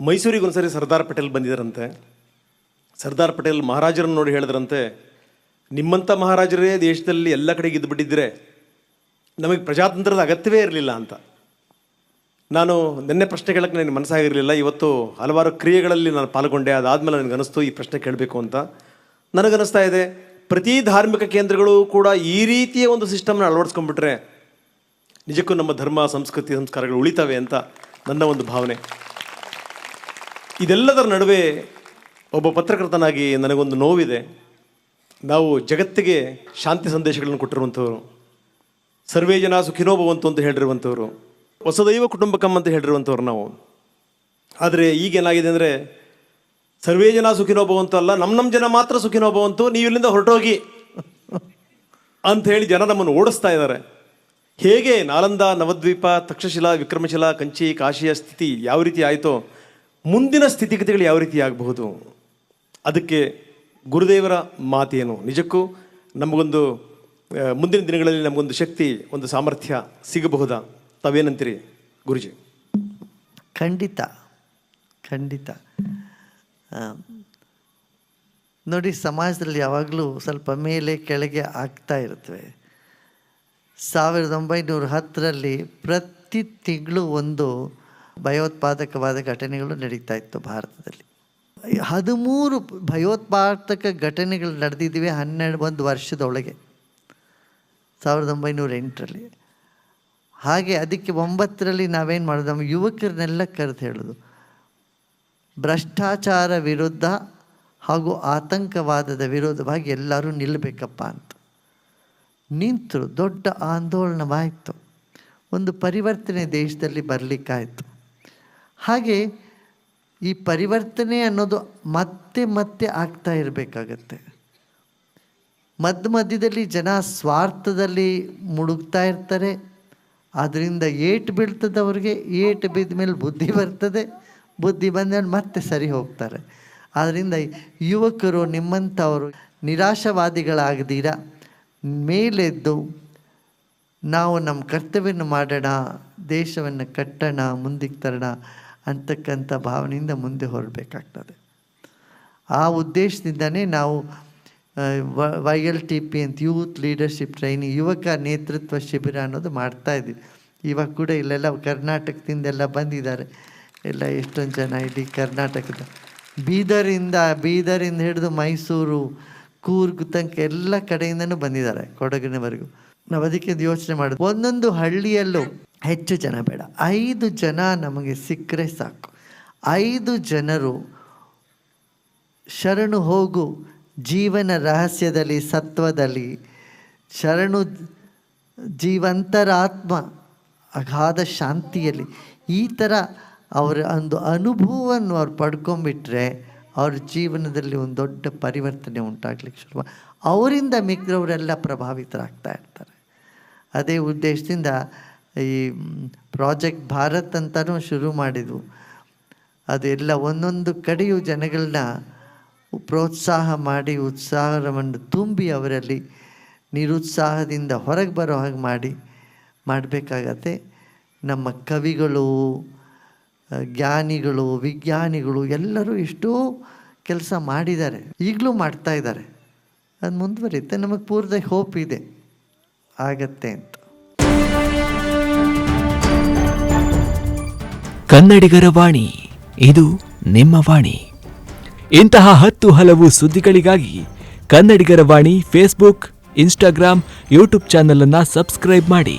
ಮೈಸೂರಿಗೆ ಒಂದ್ಸರಿ ಸರ್ದಾರ್ ಪಟೇಲ್ ಬಂದಿದ್ದರಂತೆ ಸರ್ದಾರ್ ಪಟೇಲ್ ಮಹಾರಾಜರನ್ನು ನೋಡಿ ಹೇಳಿದ್ರಂತೆ ನಿಮ್ಮಂಥ ಮಹಾರಾಜರೇ ದೇಶದಲ್ಲಿ ಎಲ್ಲ ಕಡೆಗೆ ಇದ್ದುಬಿಟ್ಟಿದ್ದರೆ ನಮಗೆ ಪ್ರಜಾತಂತ್ರದ ಅಗತ್ಯವೇ ಇರಲಿಲ್ಲ ಅಂತ. ನಾನು ನಿನ್ನೆ ಪ್ರಶ್ನೆ ಕೇಳೋಕ್ಕೆ ನನಗೆ ಮನಸ್ಸಾಗಿರಲಿಲ್ಲ. ಇವತ್ತು ಹಲವಾರು ಕ್ರಿಯೆಗಳಲ್ಲಿ ನಾನು ಪಾಲ್ಗೊಂಡೆ. ಅದಾದಮೇಲೆ ನನಗೆ ಅನಿಸ್ತು ಈ ಪ್ರಶ್ನೆ ಕೇಳಬೇಕು ಅಂತ. ನನಗನ್ನಿಸ್ತಾ ಇದೆ, ಪ್ರತಿ ಧಾರ್ಮಿಕ ಕೇಂದ್ರಗಳು ಕೂಡ ಈ ರೀತಿಯ ಒಂದು ಸಿಸ್ಟಮ್ನ ಅಳವಡಿಸ್ಕೊಂಡ್ಬಿಟ್ರೆ ನಿಜಕ್ಕೂ ನಮ್ಮ ಧರ್ಮ, ಸಂಸ್ಕೃತಿ, ಸಂಸ್ಕಾರಗಳು ಉಳಿತವೆ ಅಂತ ನನ್ನ ಒಂದು ಭಾವನೆ. ಇದೆಲ್ಲದರ ನಡುವೆ ಒಬ್ಬ ಪತ್ರಕರ್ತನಾಗಿ ನನಗೊಂದು ನೋವಿದೆ. ನಾವು ಜಗತ್ತಿಗೆ ಶಾಂತಿ ಸಂದೇಶಗಳನ್ನು ಕೊಟ್ಟಿರುವಂಥವ್ರು. ಸರ್ವೇ ಜನ ಸುಖಿನೋ ಭವಂತು ಅಂತ ಹೇಳಿರುವಂಥವ್ರು. ಹೊಸದೈವ ಕುಟುಂಬಕಂ ಅಂತ ಹೇಳಿರುವಂಥವ್ರು ನಾವು. ಆದರೆ ಈಗೇನಾಗಿದೆ ಅಂದರೆ ಸರ್ವೇ ಜನ ಸುಖಿನೋ ಭವಂತು ಅಲ್ಲ ನಮ್ಮ ನಮ್ಮ ಜನ ಮಾತ್ರ ಸುಖಿನೋ ಭವಂತು ನೀವು ಇಲ್ಲಿಂದ ಹೊರಟೋಗಿ ಅಂತ ಹೇಳಿ ಜನ ನಮ್ಮನ್ನು ಓಡಿಸ್ತಾ ಇದ್ದಾರೆ. ಹೇಗೆ ನಾಲಂದ, ನವದ್ವೀಪ, ತಕ್ಷಶಿಲಾ, ವಿಕ್ರಮಶಿಲಾ, ಕಂಚಿ, ಕಾಶಿಯ ಸ್ಥಿತಿ ಯಾವ ರೀತಿ ಆಯಿತೋ ಮುಂದಿನ ಸ್ಥಿತಿಗತಿಗಳು ಯಾವ ರೀತಿ ಆಗಬಹುದು? ಅದಕ್ಕೆ ಗುರುದೇವರ ಮಾತೇನು. ನಿಜಕ್ಕೂ ನಮಗೊಂದು ಮುಂದಿನ ದಿನಗಳಲ್ಲಿ ನಮಗೊಂದು ಶಕ್ತಿ, ಒಂದು ಸಾಮರ್ಥ್ಯ ಸಿಗಬಹುದಾ? ತಾವೇನಂತೀರಿ, ಗುರುಜಿ? ಖಂಡಿತ. ಖಂಡಿತ. ನೋಡಿ, ಸಮಾಜದಲ್ಲಿ ಯಾವಾಗಲೂ ಸ್ವಲ್ಪ ಮೇಲೆ ಕೆಳಗೆ ಆಗ್ತಾ ಇರುತ್ತವೆ. ಸಾವಿರದ ಒಂಬೈನೂರ ಹತ್ತರಲ್ಲಿ ಪ್ರತಿ ತಿಂಗಳು ಒಂದು ಭಯೋತ್ಪಾದಕವಾದ ಘಟನೆಗಳು ನಡೀತಾ ಇತ್ತು ಭಾರತದಲ್ಲಿ. ಹದಿಮೂರು ಭಯೋತ್ಪಾದಕ ಘಟನೆಗಳು ನಡೆದಿದ್ದೀವಿ ಹನ್ನೆರಡು, ಒಂದು ವರ್ಷದೊಳಗೆ. ಸಾವಿರದ ಒಂಬೈನೂರ ಎಂಟರಲ್ಲಿ. ಹಾಗೆ ಅದಕ್ಕೆ ಒಂಬತ್ತರಲ್ಲಿ ನಾವೇನು ಮಾಡೋದು ನಮ್ಮ ಯುವಕರನ್ನೆಲ್ಲ ಕರೆದು ಹೇಳೋದು. ಭ್ರಷ್ಟಾಚಾರ ವಿರುದ್ಧ ಹಾಗೂ ಆತಂಕವಾದದ ವಿರೋಧವಾಗಿ ಎಲ್ಲರೂ ನಿಲ್ಲಬೇಕಪ್ಪ ಅಂತ. ನಿಂತರು, ದೊಡ್ಡ ಆಂದೋಲನವಾಯಿತು. ಒಂದು ಪರಿವರ್ತನೆ ದೇಶದಲ್ಲಿ ಬರಲಿಕ್ಕಾಯಿತು. ಹಾಗೆ ಈ ಪರಿವರ್ತನೆ ಅನ್ನೋದು ಮತ್ತೆ ಮತ್ತೆ ಆಗ್ತಾ ಇರಬೇಕಾಗತ್ತೆ. ಮಧ್ಯ ಮಧ್ಯದಲ್ಲಿ ಜನ ಸ್ವಾರ್ಥದಲ್ಲಿ ಮುಳುಗ್ತಾ ಇರ್ತಾರೆ. ಅದರಿಂದ ಏಟು ಬೀಳ್ತದೆ ಅವ್ರಿಗೆ ಏಟು ಬಿದ್ದ ಮೇಲೆ ಬುದ್ಧಿ ಬರ್ತದೆ. ಬುದ್ಧಿ ಬಂದ್ಮೇಲೆ ಮತ್ತೆ ಸರಿ ಹೋಗ್ತಾರೆ. ಆದ್ದರಿಂದ ಯುವಕರು ನಿಮ್ಮಂಥವರು ನಿರಾಶವಾದಿಗಳಾಗದಿರ. ಮೇಲೆದ್ದು ನಾವು ನಮ್ಮ ಕರ್ತವ್ಯವನ್ನು ಮಾಡೋಣ, ದೇಶವನ್ನು ಕಟ್ಟೋಣ, ಮುಂದಕ್ಕೆ ತರೋಣ. ಅಂತಕ್ಕಂಥ ಭಾವನೆಯಿಂದ ಮುಂದೆ ಹೊರಬೇಕಾಗ್ತದೆ ಆ ಉದ್ದೇಶದಿಂದನೇ ನಾವು ವೈ ಎಲ್ ಟಿ ಪಿ ಅಂತ ಯೂತ್ ಲೀಡರ್ಶಿಪ್ ಟ್ರೈನಿಂಗ್, ಯುವಕ ನೇತೃತ್ವ ಶಿಬಿರ ಅನ್ನೋದು ಮಾಡ್ತಾ ಇದ್ದೀವಿ. ಇವಾಗ ಕೂಡ ಇಲ್ಲೆಲ್ಲ ಕರ್ನಾಟಕದಿಂದೆಲ್ಲ ಬಂದಿದ್ದಾರೆ. ಎಲ್ಲ ಎಷ್ಟೊಂದು ಜನ ಇಡೀ ಕರ್ನಾಟಕದ. ಬೀದರಿಂದ ಬೀದರಿಂದ ಹಿಡಿದು ಮೈಸೂರು, ಕೂರ್ಗ್ ತನಕ ಎಲ್ಲ ಕಡೆಯಿಂದನೂ ಬಂದಿದ್ದಾರೆ, ಕೊಡಗಿನವರೆಗೂ. ನಾವು ಅದಕ್ಕೆ ಯೋಚನೆ ಮಾಡೋದು ಒಂದೊಂದು ಹಳ್ಳಿಯಲ್ಲೂ ಹೆಚ್ಚು ಜನ ಬೇಡ. ಐದು ಜನ ನಮಗೆ ಸಿಕ್ಕರೆ ಸಾಕು. ಐದು ಜನರು ಶರಣು ಹೋಗು ಜೀವನ ರಹಸ್ಯದಲ್ಲಿ, ಸತ್ವದಲ್ಲಿ. ಶರಣು ಜೀವಂತರಾತ್ಮ, ಅಗಾಧ ಶಾಂತಿಯಲ್ಲಿ. ಈ ಥರ ಅವರ ಒಂದು ಅನುಭವವನ್ನು ಅವ್ರು ಪಡ್ಕೊಂಬಿಟ್ರೆ ಅವ್ರ ಜೀವನದಲ್ಲಿ ಒಂದು ದೊಡ್ಡ ಪರಿವರ್ತನೆ ಉಂಟಾಗ್ಲಿಕ್ಕೆ ಶುರು ಅವರಿಂದ ಮಿಕ್ಕವರೆಲ್ಲ ಪ್ರಭಾವಿತರಾಗ್ತಾ ಇರ್ತಾರೆ. ಅದೇ ಉದ್ದೇಶದಿಂದ ಈ ಪ್ರಾಜೆಕ್ಟ್ ಭಾರತ್ ಅಂತಲೂ ಶುರು ಮಾಡಿದ್ವು. ಅದೆಲ್ಲ ಒಂದೊಂದು ಕಡೆಯೂ ಜನಗಳನ್ನ ಪ್ರೋತ್ಸಾಹ ಮಾಡಿ, ಉತ್ಸಾಹವನ್ನು ತುಂಬಿ ಅವರಲ್ಲಿ ನಿರುತ್ಸಾಹದಿಂದ ಹೊರಗೆ ಬರೋ ಹಾಗೆ ಮಾಡಿ, ಮಾಡಬೇಕಾಗತ್ತೆ. ನಮ್ಮ ಕವಿಗಳು, ಜ್ಞಾನಿಗಳು, ವಿಜ್ಞಾನಿಗಳು ಎಲ್ಲರೂ ಎಷ್ಟೋ ಕೆಲಸ ಮಾಡಿದ್ದಾರೆ. ಈಗಲೂ ಮಾಡ್ತಾ ಇದ್ದಾರೆ. ಅದು ಮುಂದುವರಿಯುತ್ತೆ. ನಮಗೆ ಪೂರ್ತಿ ಹೋಪ್ ಇದೆ. ಆಗತ್ತೆ ಅಂತ. ಕನ್ನಡಿಗರ ವಾಣಿ, ಇದು ನಿಮ್ಮ ವಾಣಿ. ಇಂತಹ ಹತ್ತು ಹಲವು ಸುದ್ದಿಗಳಿಗಾಗಿ ಕನ್ನಡಿಗರ ವಾಣಿ ಫೇಸ್ಬುಕ್ ಇನ್ಸ್ಟಾಗ್ರಾಮ್ ಯೂಟ್ಯೂಬ್ ಚಾನಲ್ ಅನ್ನ ಸಬ್ಸ್ಕ್ರೈಬ್ ಮಾಡಿ.